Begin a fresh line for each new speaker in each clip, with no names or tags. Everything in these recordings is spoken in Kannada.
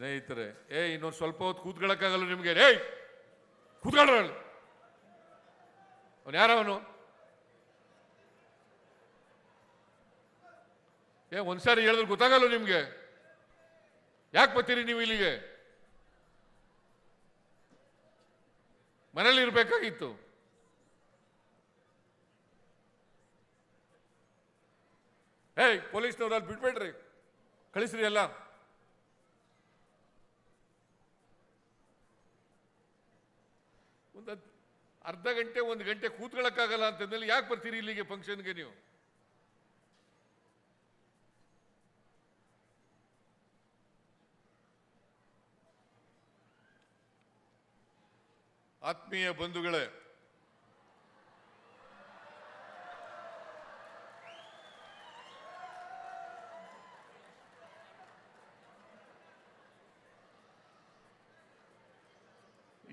ಸ್ನೇಹಿತರೆ ಏ ಇನ್ನೊಂದು ಸ್ವಲ್ಪ ಹೊತ್ತು ಕೂತ್ಕೊಳ್ಳೋಕ್ಕಾಗಲ್ಲ ನಿಮಗೆ. ಏಯ್ ಕೂತ್ಕೊಳ್ಳ ಅವನು ಯಾರವನು ಏ ಒಂದ್ಸಾರಿ ಹೇಳಿದ್ರೆ ಗೊತ್ತಾಗಲ್ಲ ನಿಮಗೆ. ಯಾಕೆ ಬರ್ತೀರಿ ನೀವು ಇಲ್ಲಿಗೆ? ಮನೇಲಿ ಇರಬೇಕಾಗಿತ್ತು. ಏಯ್, ಪೊಲೀಸ್ನವ್ರು ಅಲ್ಲಿ ಬಿಟ್ಬೇಡ್ರಿ ಕಳಿಸ್ರಿ ಎಲ್ಲ. ಒಂದು ಅರ್ಧ ಗಂಟೆ, ಒಂದು ಗಂಟೆ ಕೂತ್ಕೊಳ್ಳೋಕ್ಕಾಗಲ್ಲ ಅಂತಂದ್ಮೇಲೆ ಯಾಕೆ ಬರ್ತೀರಿ ಇಲ್ಲಿಗೆ ಫಂಕ್ಷನ್ಗೆ ನೀವು? ಆತ್ಮೀಯ ಬಂಧುಗಳೇ,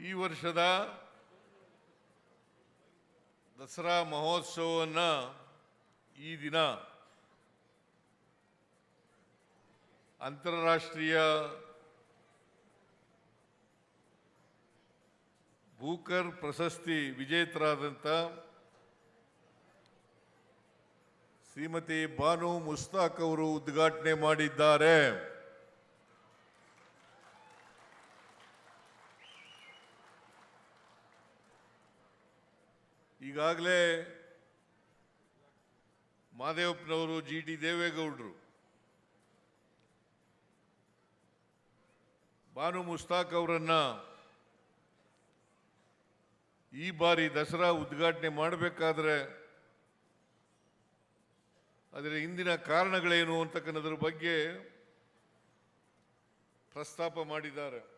ಈ ವರ್ಷದ ದಸರಾ ಮಹೋತ್ಸವವನ್ನು ಈ ದಿನ ಅಂತಾರಾಷ್ಟ್ರೀಯ ಬೂಕರ್ ಪ್ರಶಸ್ತಿ ವಿಜೇತರಾದಂಥ ಶ್ರೀಮತಿ ಬಾನು ಮುಸ್ತಾಕ್ ಅವರು ಉದ್ಘಾಟನೆ ಮಾಡಿದ್ದಾರೆ. ಈಗಾಗಲೇ ಮಾದೇವಪ್ಪನವರು ಜಿ ಟಿ ದೇವೇಗೌಡರು ಬಾನು ಮುಸ್ತಾಕ್ ಅವರನ್ನ ಈ ಬಾರಿ ದಸರಾ ಉದ್ಘಾಟನೆ ಮಾಡಬೇಕಾದ್ರೆ ಅದರ ಹಿಂದಿನ ಕಾರಣಗಳೇನು ಅಂತಕ್ಕನ್ನೋದ್ರ ಬಗ್ಗೆ ಪ್ರಸ್ತಾಪ ಮಾಡಿದ್ದಾರೆ.